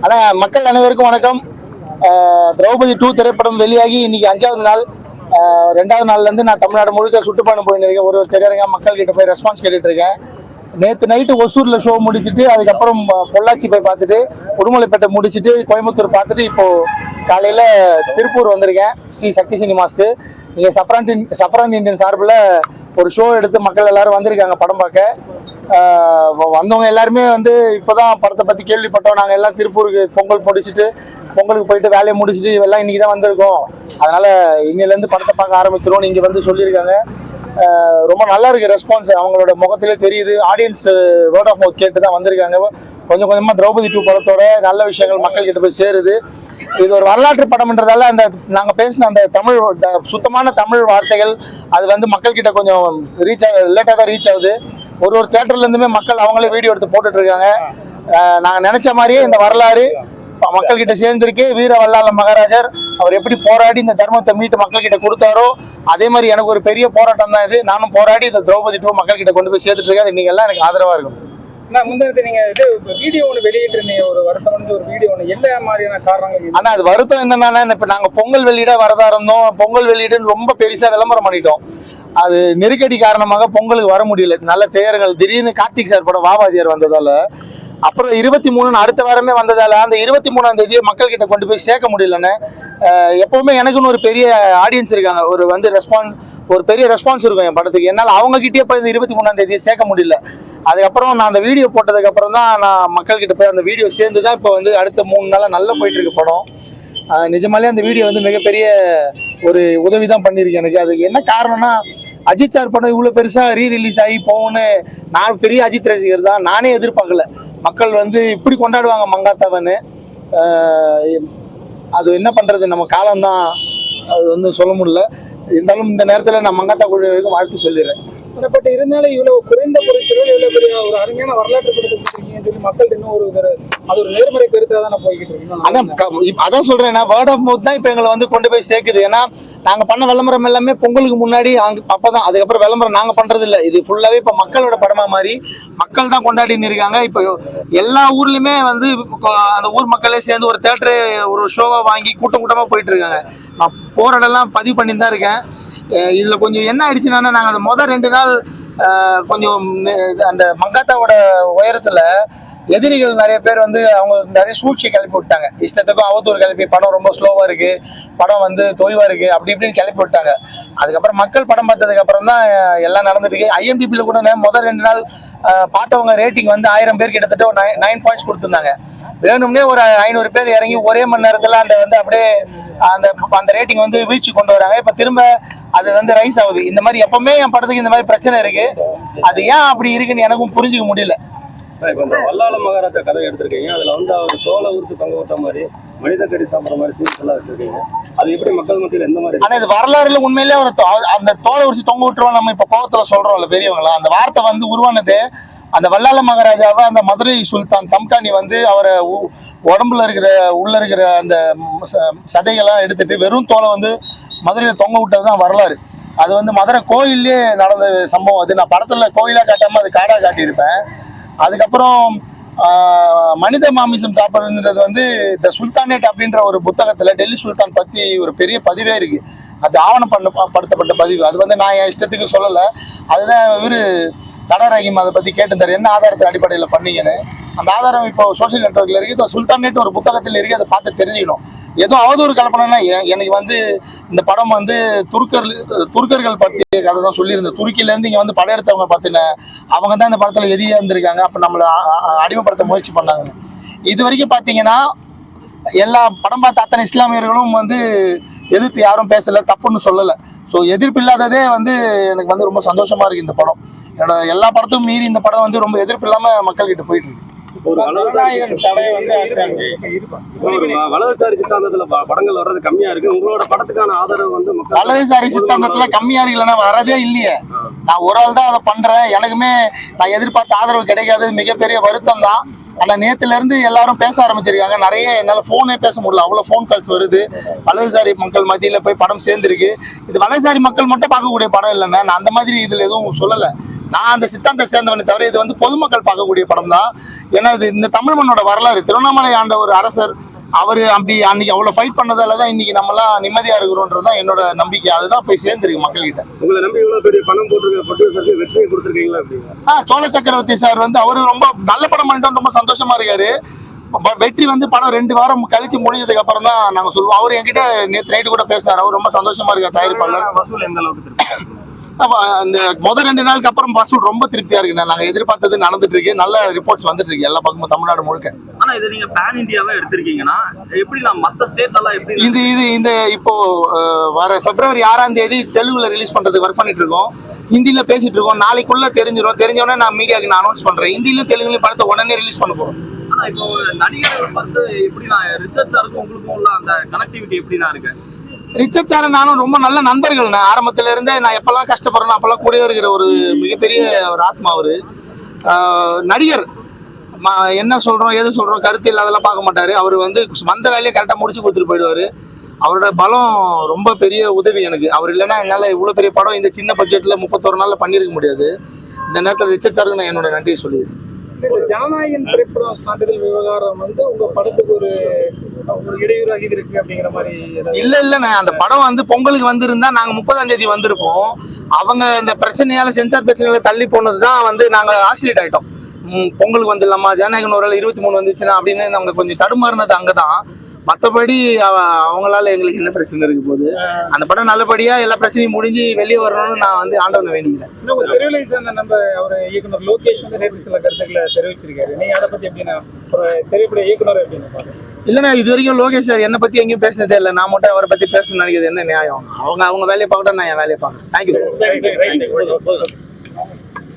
ஆனா மக்கள் அனைவருக்கும் வணக்கம். திரௌபதி டூ திரைப்படம் வெளியாகி இன்னைக்கு அஞ்சாவது நாள். ரெண்டாவது நாள்ல இருந்து நான் தமிழ்நாடு முழுக்க சுற்றுப்பயணம் போயின்னு இருக்கேன் ஒரு ஒரு திரையரங்க மக்கள் கிட்ட போய் ரெஸ்பான்ஸ் கேட்டுட்டு இருக்கேன் நேற்று நைட்டு ஒசூர்ல ஷோ முடிச்சுட்டு அதுக்கப்புறம் பொள்ளாச்சி போய் பார்த்துட்டு உடுமலைப்பேட்டை முடிச்சுட்டு கோயம்புத்தூர் பார்த்துட்டு இப்போ காலையில திருப்பூர் வந்திருக்கேன். ஸ்ரீ சக்தி சினிமாஸ்க்கு. இங்கே சஃப்ரான் இன்- சஃப்ரான் இந்தியன் சார்பில் ஒரு ஷோ எடுத்து மக்கள் எல்லாரும் வந்திருக்காங்க படம் பார்க்க. வந்தவங்க எல்லாருமே வந்து இப்போதான் படத்தை பற்றி கேள்விப்பட்டோம். நாங்கள் எல்லாம் திருப்பூருக்கு பொங்கல் முடிச்சுட்டு பொங்கலுக்கு போயிட்டு வேலையை முடிச்சுட்டு எல்லாம் இன்னைக்கு தான் வந்திருக்கோம். அதனால இன்னிலேருந்து படத்தை பார்க்க ஆரம்பிச்சிருவோம் இங்கே வந்து சொல்லியிருக்காங்க. ரொம்ப நல்லா இருக்கு ரெஸ்பான்ஸ் அவங்களோட முகத்திலே தெரியுது. ஆடியன்ஸ் வேர்ட் ஆஃப் மவுத் கேட்டு தான் வந்திருக்காங்க. கொஞ்சம் கொஞ்சமாக திரௌபதி டூ படத்தோட நல்ல விஷயங்கள் மக்கள் கிட்ட போய் சேருது. இது ஒரு வரலாற்று படம்ன்றதால அந்த நாங்கள் பேசின அந்த தமிழ் சுத்தமான தமிழ் வார்த்தைகள் அது வந்து மக்கள் கிட்ட கொஞ்சம் ரீச் லேட்டாக தான் ரீச் ஆகுது. ஒரு ஒரு தேட்டர்ல இருந்துமே மக்கள் அவங்களே வீடியோ எடுத்து போட்டுட்டு இருக்காங்க அஹ் நாங்க நினைச்ச மாதிரியே இந்த வரலாறு ப- மக்கள் கிட்ட சேர்ந்திருக்கு. வீர வல்லாள மகாராஜர் அவர் எப்படி போராடி இந்த தர்மத்தை மீட்டு மக்கள் கிட்ட கொடுத்தாரோ அதே மாதிரி எனக்கு ஒரு பெரிய போராட்டம் தான் இது. நானும் போராடி இந்த திரௌபதி டூ மக்கள் கிட்ட கொண்டு போய் சேர்த்துட்டு இருக்கேன் அது நீங்க எல்லாம் எனக்கு ஆதரவா இருக்கும். நான் முந்தினத்து நீங்க இது வீடியோ ஒன்று வெளியிட்டிருந்தீங்க. ஒரு வருத்தம் வந்து ஒரு வீடியோ ஒன்று என்ன மாதிரியான காரணங்கள் இது? ஆனா அது வருத்தம் என்னன்னா இப்ப நாங்க பொங்கல் வெளியிட வரதா இருந்தோம். பொங்கல் வெளியிடுன்னு ரொம்ப பெருசா விளம்பரம் பண்ணிட்டோம். அது நெருக்கடி காரணமாக பொங்கலுக்கு வர முடியல. நல்ல தேயர்கள் திடீர்னு கார்த்திக் சார் படம் வாவாதியார் வந்ததால. அப்புறம் இருபத்தி மூணுன்னு அடுத்த வாரமே வந்ததால அந்த இருபத்தி மூணாம் தேதியை மக்கள் கிட்ட கொண்டு போய் சேர்க்க முடியலன்னு அஹ் எப்பவுமே எனக்குன்னு ஒரு பெரிய ஆடியன்ஸ் இருக்காங்க. ஒரு வந்து ரெஸ்பான்ஸ் ஒரு பெரிய ரெஸ்பான்ஸ் இருக்கும் என் படத்துக்கு. என்னால் அவங்க கிட்டே போய் இந்த இருபத்தி மூணாம் தேதியை சேர்க்க முடியல. அதுக்கப்புறம் நான் அந்த வீடியோ போட்டதுக்கு அப்புறம் தான் நான் மக்கள் கிட்ட போய் அந்த வீடியோ சேர்ந்து தான் இப்போ வந்து அடுத்த மூணு நாளாக நல்லா போயிட்டு இருக்கு படம். நிஜமாலே அந்த வீடியோ வந்து மிகப்பெரிய ஒரு உதவி தான் பண்ணியிருக்கேன் எனக்கு. அதுக்கு என்ன காரணம்னா அஜித் சார் படம் இவ்வளோ பெருசாக ரீ ரிலீஸ் ஆகி போகணும்னு நான் பெரிய அஜித் ரசிகர் தான். நானே எதிர்பார்க்கல. மக்கள் வந்து இப்படி கொண்டாடுவாங்க மங்காத்தாவன்னு. அது என்ன பண்ணுறது நம்ம காலம்தான். அது வந்து சொல்ல முடியல. இருந்தாலும் இந்த நேரத்தில் நான் மங்காத்தா குழுவிற்கு வாழ்த்து சொல்லிடுறேன். பட் இருந்தாலும் இவ்வளவு குறைந்த பொருட்கள் இவ்வளவு பெரிய ஒரு அருமையான வரலாற்று படத்தை சொல்லி மக்கள் இன்னும் ஒரு அது ஒரு நேர்மறை கருத்தாக தானே போய்கிட்டு இருக்கு. அதான் அதான் சொல்றேன் வேர்ட் ஆஃப் மவுத் தான் இப்போ எங்களை வந்து கொண்டு போய் சேர்க்குது. ஏன்னா நாங்க பண்ண விளம்பரம் எல்லாமே பொங்கலுக்கு முன்னாடி அங்க அப்பதான். அதுக்கப்புறம் விளம்பரம் நாங்க பண்றது இல்ல இது ஃபுல்லாவே இப்ப மக்களோட படமா மாதிரி மக்கள் தான் கொண்டாடின்னு இருக்காங்க. இப்போ எல்லா ஊர்லயுமே வந்து அந்த ஊர் மக்களே சேர்ந்து ஒரு தேட்டரு ஒரு ஷோவை வாங்கி கூட்டம் கூட்டமா போயிட்டு இருக்காங்க. நான் போற இடம்லாம் பதிவு பண்ணி தான் இருக்கேன். இதில் கொஞ்சம் என்ன ஆயிடுச்சுன்னா நாங்கள் அந்த முதல் ரெண்டு நாள் கொஞ்சம் அந்த மங்காத்தாவோட உயரத்தில் எதிரிகள் நிறைய பேர் வந்து அவங்க நிறைய சூழ்ச்சியை கிளப்பி விட்டாங்க. இஷ்டத்துக்கும் அவத்தூர் கிளப்பி படம் ரொம்ப ஸ்லோவாக இருக்குது படம் வந்து தொய்வாக இருக்குது அப்படி இப்படின்னு கிளப்பி விட்டாங்க. அதுக்கப்புறம் மக்கள் படம் பார்த்ததுக்கு அப்புறம் தான் எல்லாம் நடந்துருக்கு ஐஎம்டிபியில் கூட முதல் ரெண்டு நாள் பார்த்தவங்க ரேட்டிங் வந்து ஆயிரம் பேர் கிட்டத்தட்ட ஒரு நைன் நைன் பாயிண்ட்ஸ் கொடுத்துருந்தாங்க. வேணும்னே ஒரு ஐநூறு பேர் இறங்கி ஒரே மணி நேரத்தில் அந்த வந்து அப்படியே அந்த அந்த ரேட்டிங் வந்து வீழ்ச்சி கொண்டு வராங்க. இப்போ திரும்ப அது வந்து ரைஸ் ஆகுது. இந்த மாதிரி எப்பவுமே என் படத்துக்கு இந்த மாதிரி பிரச்சனை இருக்கு. அது ஏன் அப்படி இருக்குன்னு எனக்கும் புரிஞ்சுக்க முடியல. வல்லாள மகாராஜா கதை எடுத்திருக்கீங்க. அதுல வந்து அவர் தோலை உறுத்து தொங்க விட்ட மாதிரி மனித கறி சாப்பிட்ற மாதிரி சீன்ஸ் எல்லாம் வச்சிருக்கீங்க. அது எப்படி மக்கள் மத்தியில் எந்த மாதிரி ஆனா இது வரலாறுல உண்மையிலேயே ஒரு தொ- அந்த தோலை உரிச்சு தொங்க விட்டுருவோம் நம்ம இப்ப கோவத்துல சொல்றோம்ல பெரியவங்களா? அந்த வார்த்தை வந்து உருவானது அந்த வல்லாள மகாராஜாவை அந்த மதுரை சுல்தான் தம்கானி வந்து அவரை உடம்புல இருக்கிற உள்ள இருக்கிற அந்த சதைகள்லாம் எடுத்துட்டு வெறும் தோலை வந்து மதுரையில் தொங்க விட்டது தான் வரலாறு. அது வந்து மதுரை கோயிலே நடந்த சம்பவம். அது நான் படத்தில் கோயிலாக காட்டாமல் அது காடாக காட்டியிருப்பேன். அதுக்கப்புறம் மனித மாமிசம் சாப்பிட்றதுன்றது வந்து த சுல்தானேட் அப்படின்ற ஒரு புத்தகத்தில் டெல்லி சுல்தான் பற்றி ஒரு பெரிய பதிவே இருக்குது அது ஆவணம் பண்ண படுத்தப்பட்ட பதிவு. அது வந்து நான் என் இஷ்டத்துக்கு சொல்லலை. அதுதான் இவரு தட ரஹீம் அதை பற்றி கேட்டிருந்தார். என்ன ஆதாரத்தின் அடிப்படையில் பண்ணீங்கன்னு? அந்த ஆதாரம் இப்போ சோஷியல் நெட்ஒர்க்ல இருக்குது சுல்தான் ஒரு புத்தகத்தில் இருக்கு. அதை பார்த்து தெரிஞ்சுக்கணும். ஏதோ அவதூறு கலப்படம்னா எனக்கு வந்து இந்த படம் வந்து துருக்கர் துருக்கர்கள் பற்றிய கதை தான் சொல்லியிருந்தேன். துருக்கியிலேருந்து இங்கே வந்து படையெடுத்தவங்க பார்த்தின அவங்க தான் இந்த படத்தில் எதிரியாக இருந்திருக்காங்க அப்போ நம்மளை அடிமைப்படுத்த முயற்சி பண்ணாங்க. இது வரைக்கும் பார்த்தீங்கன்னா எல்லா படம் பார்த்த அத்தனை இஸ்லாமியர்களும் வந்து எதிர்த்து யாரும் பேசலை தப்புன்னு சொல்லலை. ஸோ எதிர்ப்பு இல்லாததே வந்து எனக்கு வந்து ரொம்ப சந்தோஷமாக இருக்குது இந்த படம். என்னோட எல்லா படத்தும் மீறி இந்த படம் வந்து ரொம்ப எதிர்ப்பு இல்லாமல் மக்கள்கிட்ட போயிட்டு இருக்கு. ஒரு வலதுசாரி சித்தாந்தத்துல படங்கள் வர்றது கம்மியா இருக்கு. உங்களோட படத்துக்கான ஆதரவு வந்து வலதுசாரி சித்தாந்தத்துல கம்மியா இருக்குல்லன்னா வரதே இல்லையே. நான் ஒரு ஆள் தான் அதை பண்றேன். எனக்குமே நான் எதிர்பார்த்த ஆதரவு கிடைக்காதது மிகப்பெரிய வருத்தம் தான். ஆனா நேத்துல இருந்து எல்லாரும் பேச ஆரம்பிச்சிருக்காங்க. நிறைய என்னால போனே பேச முடியல. அவ்வளவு ஃபோன் கால்ஸ் வருது. வலதுசாரி மக்கள் மத்தியில போய் படம் சேர்ந்துருக்கு. இது வலதுசாரி மக்கள் மட்டும் பார்க்கக்கூடிய படம் இல்லைன்னா நான் அந்த மாதிரி இதுல எதுவும் சொல்லல. நான் அந்த சித்தாந்த சேர்ந்தவனை தவிர இது வந்து பொதுமக்கள் பார்க்கக்கூடிய படம் தான் ஏன்னா இது இந்த தமிழ் மண்ணோட வரலாறு. திருவண்ணாமலை ஆண்ட ஒரு அரசர் அவர் அப்படி அன்னைக்கு அவ்வளோ ஃபைட் பண்ணதால தான் இன்னைக்கு நம்மலாம் நிம்மதியா இருக்கிறோன்றது தான் என்னோட நம்பிக்கை. அதுதான் போய் சேர்ந்துருக்கு மக்கள்கிட்ட. உங்களை நம்பி இவ்வளவு பெரிய பணம் போட்டிருக்க வெற்றியை கொடுத்துருக்கீங்களா ஆ சோழ சக்கரவர்த்தி சார் வந்து அவரு ரொம்ப நல்ல படம் பண்ணிட்டு ரொம்ப சந்தோஷமா இருக்காரு. வெற்றி வந்து படம் ரெண்டு வாரம் கழிச்சு முடிஞ்சதுக்கு அப்புறம் தான் நாங்க சொல்லுவோம். அவர் என்கிட்ட நேற்று நைட்டு கூட பேசுறாரு அவர் ரொம்ப சந்தோஷமா இருக்கார் தயாரிப்பாளர். வசூல் எந்த அளவுக்கு இந்த முதல் ரெண்டு நாளுக்கு அப்புறம் வசூல் ரொம்ப திருப்தியா இருக்கு. நாங்க எதிர்பார்த்தது நடந்துட்டு இருக்கு. நல்ல ரிப்போர்ட்ஸ் வந்துட்டு இருக்கு எல்லா பக்கமும் தமிழ்நாடு முழுக்க. ஆனா இது நீங்க பேன் இந்தியாவே எடுத்திருக்கீங்கன்னா எப்படி நான் மத்த ஸ்டேட் எல்லாம் எப்படி இது இது இந்த இப்போ வர பிப்ரவரி ஆறாம் தேதி தெலுங்குல ரிலீஸ் பண்றதுக்கு ஒர்க் பண்ணிட்டு இருக்கோம். ஹிந்தில பேசிட்டு இருக்கோம். நாளைக்குள்ள தெரிஞ்சிடும் தெரிஞ்சவொடனே நான் மீடியாக்கு நான் அனௌன்ஸ் பண்றேன். ஹிந்திலும் தெலுங்குலையும் படத்தை உடனே ரிலீஸ் பண்ண போறோம். இப்போ நடிகர்கள் பார்த்து எப்படி நான் ரிச்சர்ட் சாருக்கும் உங்களுக்கும் உள்ள அந்த கனெக்டிவிட்டி எப்படி நான் இருக்கு? ரிச்சர்ட் சார் நானும் ரொம்ப நல்ல நண்பர்கள் நான் ஆரம்பத்துல இருந்தே நான் எப்பெல்லாம் கஷ்டப்படுறேன் அப்பெல்லாம் கூடவே இருக்கிற ஒரு மிகப்பெரிய ஒரு ஆத்மா அவரு. நடிகர். என்ன சொல்றோம் எது சொல்றோம் கருத்து இல்லாதெல்லாம் பார்க்க மாட்டாரு. அவர் வந்து வந்த வேலையை கரெக்டாக முடிச்சு கொடுத்துட்டு போயிடுவாரு. அவரோட பலம் ரொம்ப பெரிய உதவி எனக்கு. அவர் இல்லைன்னா என்னால் இவ்வளோ பெரிய படம் இந்த சின்ன பட்ஜெட்டில் முப்பத்தொரு நாளில் பண்ணியிருக்க முடியாது. இந்த நேரத்தில் ரிச்சர்ட் சாருக்கு நான் என்னோட நன்றியை சொல்லிடுறேன் ஜனநாயகன் திரைப்படம் சான்றிதழ் விவகாரம் வந்து உங்க படத்துக்கு ஒரு இல்ல இல்லண்ணே அந்த படம் வந்து பொங்கலுக்கு வந்திருந்தா நாங்க முப்பதாம் தேதி வந்திருப்போம். அவங்க இந்த பிரச்சனையால சென்சார் பிரச்சனைகளை தள்ளி போனது தான் வந்து நாங்க ஆசிலேட் ஆயிட்டோம். பொங்கலுக்கு வந்துடலாமா? ஜனநாயகன் ஒரு இருபத்தி மூணு வந்துச்சுன்னா அப்படின்னு நாங்க கொஞ்சம் தடுமாறினது அங்கதான். மற்றபடி அவங்களால எங்களுக்கு என்ன பிரச்சனை இருக்கு போகுது? அந்த படம் நல்லபடியா எல்லா பிரச்சனையும் முடிஞ்சு வெளியே வரணும்னு நான் வந்து ஆண்டவனை வேண்டிக்கிறேன். நம்ம அவர் இயக்குனர் லோகேஷ் வந்து சில கருத்துக்களை தெரிவிச்சிருக்காரு. நீங்க அதை பத்தி எப்படின்னா திரைப்பட இயக்குனர் எப்படின்னு இல்லைண்ணா இது வரைக்கும் லோகேஷ் சார் என்னை பத்தி எங்கேயும் பேசினதே இல்லை. நான் மட்டும் அவரை பத்தி பேசணும்னு நினைக்கிறது என்ன நியாயம்? அவங்க அவங்க வேலையை பார்க்கட்டும் நான் என் வேலையை பார்க்குறேன். தேங்க்யூ